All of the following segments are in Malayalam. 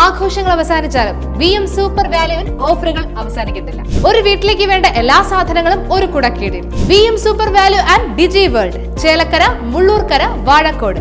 ആഘോഷങ്ങൾ അവസാനിച്ചാലും വി എം സൂപ്പർ വാല്യുവിൽ ഓഫറുകൾ അവസാനിക്കുന്നില്ല ഒരു വീട്ടിലേക്ക് വേണ്ട എല്ലാ സാധനങ്ങളും ഒരു കുടക്കീടിൽ. V M super value and digi world Chelakkara Mulloorkara Vazhakkode.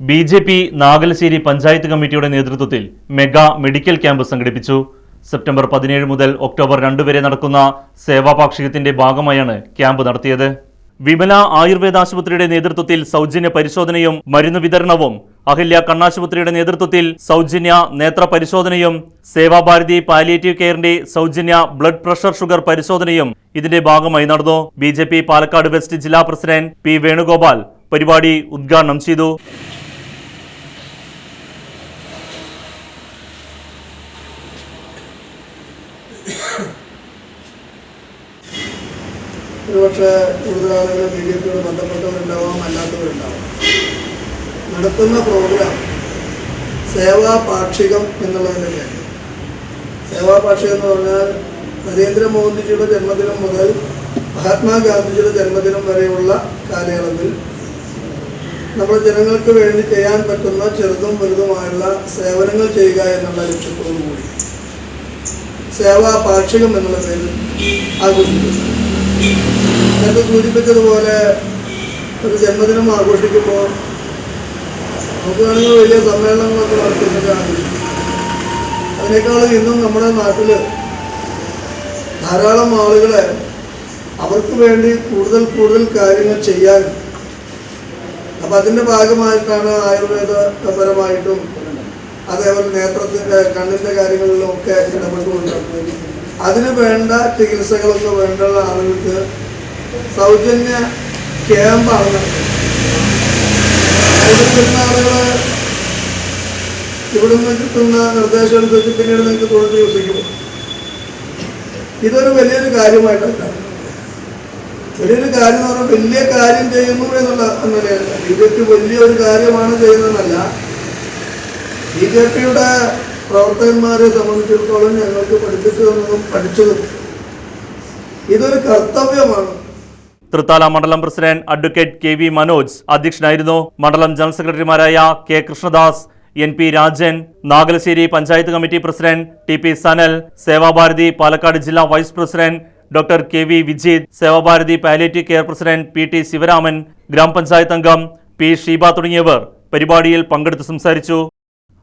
B J P Nagalassery panchayat കമ്മിറ്റിയുടെ നേതൃത്വത്തിൽ മെഗാ മെഡിക്കൽ ക്യാമ്പ് സംഘടിപ്പിച്ചു. സെപ്റ്റംബർ പതിനേഴ് മുതൽ ഒക്ടോബർ രണ്ട് വരെ നടക്കുന്ന സേവാപാക്ഷികത്തിന്റെ ഭാഗമായാണ് ക്യാമ്പ് നടത്തിയത്. വിമല ആയുർവേദ ആശുപത്രിയുടെ നേതൃത്വത്തിൽ സൗജന്യ പരിശോധനയും മരുന്ന് വിതരണവും അഹല്യ കണ്ണാശുപത്രിയുടെ നേതൃത്വത്തിൽ സൗജന്യ നേത്ര പരിശോധനയും സേവാഭാരതി പാലിയേറ്റീവ് കെയറിന്റെ സൗജന്യ ബ്ലഡ് പ്രഷർ ഷുഗർ പരിശോധനയും ഇതിന്റെ ഭാഗമായി നടന്നു. ബി പാലക്കാട് വെസ്റ്റ് ജില്ലാ പ്രസിഡന്റ് പി വേണുഗോപാൽ പരിപാടി ഉദ്ഘാടനം ചെയ്തു. ഒരുപക്ഷെ കൂടുതൽ ആളുകൾ ബി ജെ പിയോട് ബന്ധപ്പെട്ടവരുണ്ടാവാം അല്ലാത്തവരുണ്ടാവാം. നടത്തുന്ന പ്രോഗ്രാം സേവാ പാക്ഷികം എന്നുള്ളതിന്റെ പേര്. സേവാ പാക്ഷികം എന്ന് പറഞ്ഞാൽ നരേന്ദ്രമോദിജിയുടെ ജന്മദിനം മുതൽ മഹാത്മാഗാന്ധിജിയുടെ ജന്മദിനം വരെയുള്ള കാലയളവിൽ നമ്മൾ ജനങ്ങൾക്ക് വേണ്ടി ചെയ്യാൻ പറ്റുന്ന ചെറുതും വലുതുമായുള്ള സേവനങ്ങൾ ചെയ്യുക എന്നുള്ള ലക്ഷ്യത്തോടുകൂടി സേവാ പാക്ഷികം എന്നുള്ള പേരിൽ ആഘോഷിക്കുന്നു. നേരത്തെ സൂചിപ്പിച്ചതുപോലെ ഒരു ജന്മദിനം ആഘോഷിക്കുമ്പോൾ നമുക്ക് വേണമെങ്കിൽ വലിയ സമ്മേളനങ്ങളൊക്കെ നടത്തുന്നത് ആഘോഷിക്കും അതിനേക്കാളും ഇന്നും നമ്മുടെ നാട്ടിൽ ധാരാളം ആളുകളെ അവർക്ക് വേണ്ടി കൂടുതൽ കൂടുതൽ കാര്യങ്ങൾ ചെയ്യാൻ. അപ്പം അതിന്റെ ഭാഗമായിട്ടാണ് ആയുർവേദപരമായിട്ടും അതേപോലെ നേത്രത്തിന്റെ കണ്ണിന്റെ കാര്യങ്ങളിലും ഒക്കെ ഇടപെട്ടുകൊണ്ട് അതിന് വേണ്ട ചികിത്സകളൊക്കെ വേണ്ട ആളുകൾക്ക് സൗജന്യ ക്യാമ്പാണ്. ഇവിടെ വരുന്ന ആളുകൾ ഇവിടുന്ന് കിട്ടുന്ന നിർദ്ദേശം അനുസരിച്ച് പിന്നീട് നിങ്ങൾക്ക് തുടർന്ന് ചികിത്സിക്കുമോ ഇതൊരു വലിയൊരു കാര്യമായിട്ടല്ല. വലിയൊരു കാര്യം എന്ന് പറഞ്ഞാൽ വലിയ കാര്യം ചെയ്യുന്നു എന്നുള്ള നിലയല്ല ബി ജെ പി വലിയൊരു കാര്യമാണ് ചെയ്യുന്നതെന്നല്ല. ബി ജെ പിയുടെ പ്രവർത്തകന്മാരെ സംബന്ധിച്ചിടത്തോളം ഞങ്ങൾക്ക് പഠിപ്പിച്ചു തന്നതും പഠിച്ചതും ഇതൊരു കർത്തവ്യമാണ്. തൃത്താല മണ്ഡലം president advocate K V Manoj അധ്യക്ഷനായിരുന്നു. മണ്ഡലം ജനറൽ സെക്രട്ടറിമാരായ K Krishnadas N P Rajan Nagalassery panchayat committee president T P Sanal Sevabharathi Palakkad ജില്ലാ vice president doctor K V Vijeeth Sevabharathi palliative care president P T Sivaraman ഗ്രാമപഞ്ചായത്ത് അംഗം പി ഷീബ തുടങ്ങിയവർ പരിപാടിയിൽ പങ്കെടുത്ത് സംസാരിച്ചു.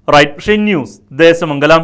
Right news Deshamangalam.